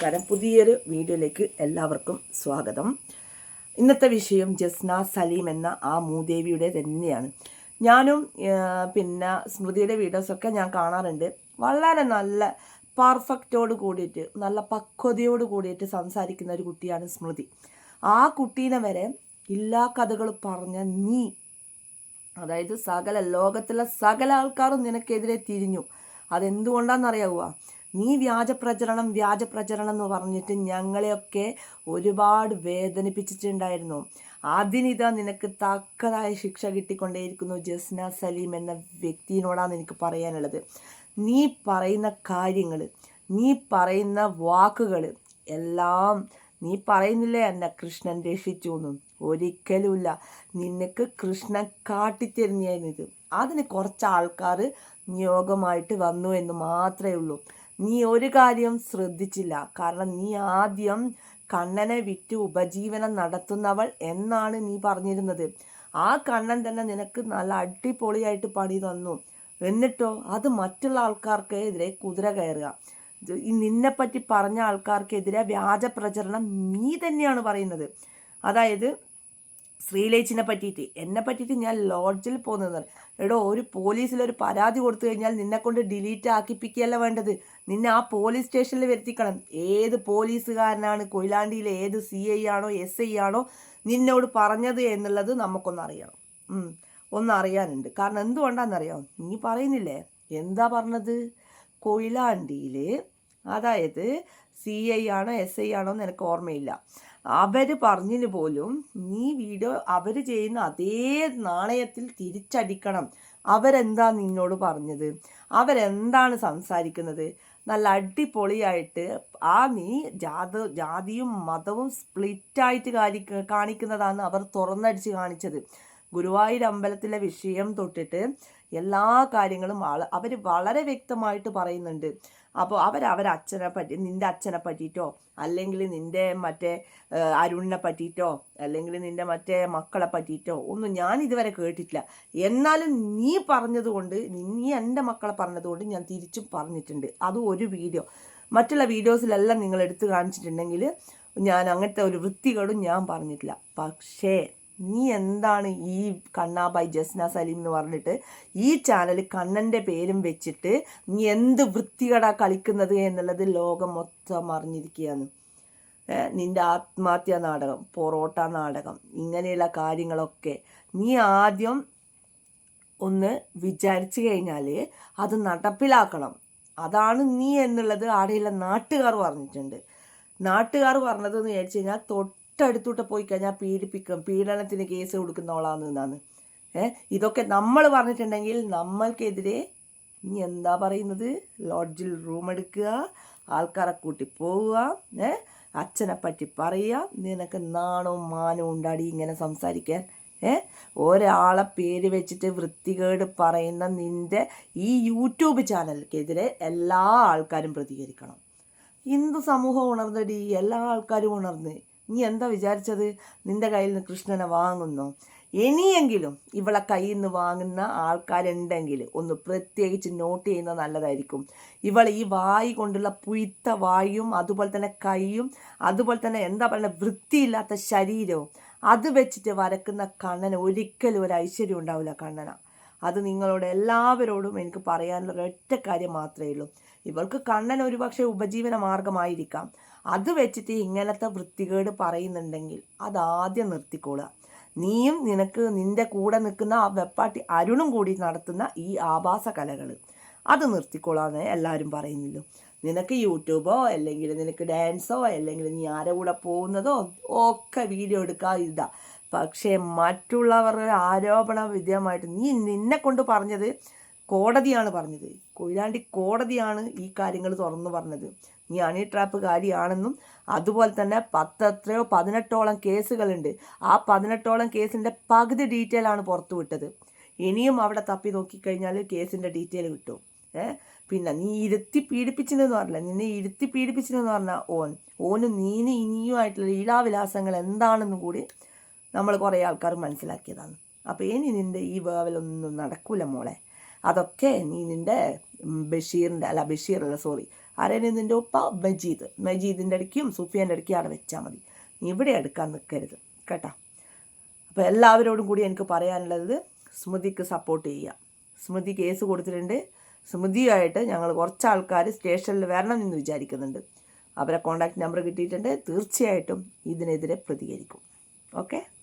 നമസ്കാരം. പുതിയൊരു വീഡിയോയിലേക്ക് എല്ലാവർക്കും സ്വാഗതം. ഇന്നത്തെ വിഷയം ജസ്ന സലീം എന്ന ആ മൂദേവിയുടെ തന്നെയാണ് ഞാനും പിന്നെ സ്മൃതിയുടെ വീഡിയോസൊക്കെ ഞാൻ കാണാറുണ്ട്. വളരെ നല്ല പെർഫെക്റ്റോട് കൂടിയിട്ട് നല്ല പക്വതയോട് കൂടിയിട്ട് സംസാരിക്കുന്ന ഒരു കുട്ടിയാണ് സ്മൃതി. ആ കുട്ടീനെ വരെ എല്ലാ കഥകൾ പറഞ്ഞ നീ അതായത് സകല ലോകത്തിലെ സകല ആൾക്കാരും നിനക്കെതിരെ തിരിഞ്ഞു. അതെന്തുകൊണ്ടാണെന്നറിയാവുക നീ വ്യാജ പ്രചരണം വ്യാജ പ്രചരണം എന്ന് പറഞ്ഞിട്ട് ഞങ്ങളെയൊക്കെ ഒരുപാട് വേദനിപ്പിച്ചിട്ടുണ്ടായിരുന്നു. അതിനിതാ നിനക്ക് തക്കതായ ശിക്ഷ കിട്ടിക്കൊണ്ടേയിരിക്കുന്നു ജസ്ന സലീം എന്ന വ്യക്തിയോടാണ് എനിക്ക് പറയാനുള്ളത്. നീ പറയുന്ന കാര്യങ്ങൾ നീ പറയുന്ന വാക്കുകൾ എല്ലാം നീ പറയുന്നില്ലേ എന്നെ കൃഷ്ണൻ രക്ഷിച്ചു എന്നും ഒരിക്കലുമില്ല. നിനക്ക് കൃഷ്ണൻ കാട്ടിത്തരുന്നതായിരുന്നു ഇത്. അതിന് കുറച്ച് ആൾക്കാർ നിയോഗമായിട്ട് വന്നു എന്ന് മാത്രമേ ഉള്ളൂ. നീ ഒരു കാര്യം ശ്രദ്ധിച്ചില്ല. കാരണം നീ ആദ്യം കണ്ണനെ വിറ്റ് ഉപജീവനം നടത്തുന്നവൾ എന്നാണ് നീ പറഞ്ഞിരുന്നത്. ആ കണ്ണൻ തന്നെ നിനക്ക് നല്ല അടിപൊളിയായിട്ട് പണി തന്നു. എന്നിട്ടോ? അത് മറ്റുള്ള ആൾക്കാർക്ക് എതിരെ കുതിര കയറുക. നിന്നെപ്പറ്റി പറഞ്ഞ ആൾക്കാർക്കെതിരെ വ്യാജ പ്രചരണം നീ തന്നെയാണ് പറയുന്നത്. അതായത് ശ്രീലേച്ചിനെ പറ്റിയിട്ട്. എന്നെ പറ്റിയിട്ട് ഞാൻ ലോഡ്ജിൽ പോകുന്നത് എടോ ഒരു പോലീസിൽ ഒരു പരാതി കൊടുത്തു കഴിഞ്ഞാൽ നിന്നെ കൊണ്ട് ഡിലീറ്റ് ആക്കിപ്പിക്കുകയല്ല വേണ്ടത്. നിന്നെ ആ പോലീസ് സ്റ്റേഷനിൽ വരുത്തിക്കണം. ഏത് പോലീസുകാരനാണ് കൊയിലാണ്ടിയിലെ ഏത് സി ഐ ആണോ എസ് ഐ ആണോ നിന്നോട് പറഞ്ഞത് എന്നുള്ളത് നമുക്കൊന്നറിയണം. ഒന്നറിയാനുണ്ട് കാരണം എന്തുകൊണ്ടാണെന്നറിയാം നീ പറയുന്നില്ലേ? എന്താ പറഞ്ഞത്? കൊയിലാണ്ടിയിൽ അതായത് സി ഐ ആണോ എസ് ഐ ആണോ എന്ന് എനിക്ക് ഓർമ്മയില്ല. അവർ പറഞ്ഞിന് പോലും നീ വീഡിയോ അവർ ചെയ്യുന്ന അതേ നാണയത്തിൽ തിരിച്ചടിക്കണം. അവരെന്താ നിന്നോട് പറഞ്ഞത്? അവരെന്താണ് സംസാരിക്കുന്നത്? നല്ല അടിപൊളിയായിട്ട് ആ നീ ജാത ജാതിയും മതവും സ്പ്ലിറ്റായിട്ട് കാണിക്കുന്നതാണ് അവർ തുറന്നടിച്ച് കാണിച്ചത്. ഗുരുവായൂർ അമ്പലത്തിലെ വിഷയം തൊട്ടിട്ട് എല്ലാ കാര്യങ്ങളും അവർ വളരെ വ്യക്തമായിട്ട് പറയുന്നുണ്ട്. അപ്പോൾ അവർ അവരച്ഛനെ അച്ഛനെ പറ്റി നിന്റെ അച്ഛനെ പറ്റിയിട്ടോ അല്ലെങ്കിൽ നിന്റെ മറ്റേ അരുണിനെ പറ്റിയിട്ടോ അല്ലെങ്കിൽ നിന്റെ മറ്റേ മക്കളെ പറ്റിയിട്ടോ ഒന്നും ഞാൻ ഇതുവരെ കേട്ടിട്ടില്ല. എന്നാലും നീ പറഞ്ഞതുകൊണ്ട് നീ എന്റെ മക്കളെ പറഞ്ഞതുകൊണ്ട് ഞാൻ തിരിച്ചും പറഞ്ഞിട്ടുണ്ട്. അത് ഒരു വീഡിയോ. മറ്റുള്ള വീഡിയോസിലെല്ലാം നിങ്ങൾ എടുത്തു കാണിച്ചിട്ടുണ്ടെങ്കിൽ ഞാൻ അങ്ങനത്തെ ഒരു വൃത്തികളും ഞാൻ പറഞ്ഞിട്ടില്ല. പക്ഷേ നീ എന്താണ് ഈ കണ്ണാബായ് ജസ്ന സലീം എന്ന് പറഞ്ഞിട്ട് ഈ ചാനൽ കണ്ണന്റെ പേരും വെച്ചിട്ട് നീ എന്ത് വൃത്തികേടാ കളിക്കുന്നത് എന്നുള്ളത് ലോകം മൊത്തം അറിഞ്ഞിരിക്കുകയാണ്. നിന്റെ ആത്മഹത്യാ നാടകം പൊറോട്ട നാടകം ഇങ്ങനെയുള്ള കാര്യങ്ങളൊക്കെ നീ ആദ്യം ഒന്ന് വിചാരിച്ചു കഴിഞ്ഞാൽ അത് നടപ്പിലാക്കണം. അതാണ് നീ എന്നുള്ളത് ആടെയുള്ള നാട്ടുകാർ പറഞ്ഞിട്ടുണ്ട്. നാട്ടുകാർ പറഞ്ഞതെന്ന് വിചാരിച്ചു കഴിഞ്ഞാൽ തൊട്ടടുത്തോട്ട് പോയി കഴിഞ്ഞാൽ പീഡിപ്പിക്കും പീഡനത്തിന് കേസ് കൊടുക്കുന്നവളാന്ന് എന്നാണ് ഏഹ് ഇതൊക്കെ നമ്മൾ പറഞ്ഞിട്ടുണ്ടെങ്കിൽ നമ്മൾക്കെതിരെ നീ എന്താ പറയുന്നത്? ലോഡ്ജിൽ റൂം എടുക്കുക ആൾക്കാരെ കൂട്ടി പോവുക ഏ? അച്ഛനെ പറ്റി പറയുക നിനക്ക് നാണവും മാനവും ഉണ്ടാടി ഇങ്ങനെ സംസാരിക്കാൻ ഏ? ഒരാളെ പേര് വെച്ചിട്ട് വൃത്തികേട് പറയുന്ന നിന്റെ ഈ യൂട്യൂബ് ചാനലിനെതിരെ എല്ലാ ആൾക്കാരും പ്രതികരിക്കണം. ഹിന്ദു സമൂഹം ഉണർന്നടി എല്ലാ ആൾക്കാരും ഉണർന്ന്. നീ എന്താ വിചാരിച്ചത്? നിന്റെ കയ്യിൽ നിന്ന് കൃഷ്ണനെ വാങ്ങുന്നു? ഇനിയെങ്കിലും ഇവളെ കയ്യിൽ നിന്ന് വാങ്ങുന്ന ആൾക്കാരുണ്ടെങ്കിൽ ഒന്ന് പ്രത്യേകിച്ച് നോട്ട് ചെയ്യുന്നത് നല്ലതായിരിക്കും. ഇവൾ ഈ വായി കൊണ്ടുള്ള പുയ്ത്ത വായും അതുപോലെ തന്നെ കൈയും അതുപോലെ തന്നെ എന്താ പറയുക വൃത്തിയില്ലാത്ത ശരീരവും അത് വെച്ചിട്ട് വരക്കുന്ന കണ്ണന് ഒരിക്കലും ഒരു ഐശ്വര്യം ഉണ്ടാവില്ല കണ്ണന. അത് നിങ്ങളോട് എല്ലാവരോടും എനിക്ക് പറയാനുള്ള ഒരൊറ്റ കാര്യം മാത്രമേ ഉള്ളൂ. ഇവൾക്ക് കണ്ണൻ ഒരുപക്ഷെ ഉപജീവന മാർഗമായിരിക്കാം. അത് വെച്ചിട്ട് ഇങ്ങനത്തെ വൃത്തികേട് പറയുന്നുണ്ടെങ്കിൽ അതാദ്യം നിർത്തിക്കോളുക. നീയും നിനക്ക് നിന്റെ കൂടെ നിൽക്കുന്ന ആ വെപ്പാട്ടി അരുണും കൂടി നടത്തുന്ന ഈ ആഭാസ കലകൾ അത് നിർത്തിക്കോളാന്ന് എല്ലാവരും പറയുന്നില്ലോ? നിനക്ക് യൂട്യൂബോ അല്ലെങ്കിൽ നിനക്ക് ഡാൻസോ അല്ലെങ്കിൽ നീ ആരെ കൂടെ പോകുന്നതോ ഒക്കെ വീഡിയോ എടുക്കാൻ ഇതാ. പക്ഷേ മറ്റുള്ളവരുടെ ആരോപണ വിധേയമായിട്ട് നീ നിന്നെ കൊണ്ട് പറഞ്ഞത് കോടതിയാണ് പറഞ്ഞത്. കൊയിലാണ്ടി കോടതിയാണ് ഈ കാര്യങ്ങൾ തുറന്നു പറഞ്ഞത്. നീ അണി ട്രാപ്പുകാരിയാണെന്നും അതുപോലെ തന്നെ പത്തത്രയോ പതിനെട്ടോളം കേസുകളുണ്ട്. ആ പതിനെട്ടോളം കേസിന്റെ പകുതി ഡീറ്റെയിൽ ആണ് പുറത്തു വിട്ടത്. ഇനിയും അവിടെ തപ്പി നോക്കിക്കഴിഞ്ഞാൽ കേസിന്റെ ഡീറ്റെയിൽ കിട്ടും. ഏ? പിന്നെ നീ ഇരുത്തി പീഡിപ്പിച്ചെന്ന് പറഞ്ഞില്ല? നിന്നെ ഇരുത്തി പീഡിപ്പിച്ചെന്ന് പറഞ്ഞാൽ ഓൻ ഓന് നീന് ഇനിയുമായിട്ടുള്ള ലീലാവിലാസങ്ങൾ എന്താണെന്നും കൂടി നമ്മൾ കുറേ ആൾക്കാർ മനസ്സിലാക്കിയതാണ്. അപ്പോൾ ഇനി നിന്റെ ഈ വേവലൊന്നും നടക്കൂല മോളെ. അതൊക്കെ നീ നിന്റെ ബഷീറിന്റെ അല്ല ബഷീറല്ല സോറി ആരേനും നിന്റെ ഉപ്പ? മജീദ്. മജീദിന്റെ ഇടയ്ക്കും സുഫിയാന്റെ ഇടയ്ക്കും അവിടെ വെച്ചാൽ മതി. ഇവിടെ എടുക്കാൻ നിൽക്കരുത് കേട്ടോ? അപ്പോൾ എല്ലാവരോടും കൂടി എനിക്ക് പറയാനുള്ളത് സ്മൃതിക്ക് സപ്പോർട്ട് ചെയ്യുക. സ്മൃതി കേസ് കൊടുത്തിട്ടുണ്ട്. സ്മൃതിയുമായിട്ട് ഞങ്ങൾ കുറച്ച് ആൾക്കാർ സ്റ്റേഷനിൽ വരണം എന്ന് വിചാരിക്കുന്നുണ്ട്. അവരെ കോൺടാക്ട് നമ്പർ കിട്ടിയിട്ടുണ്ട്. തീർച്ചയായിട്ടും ഇതിനെതിരെ പ്രതികരിക്കും. ഓക്കെ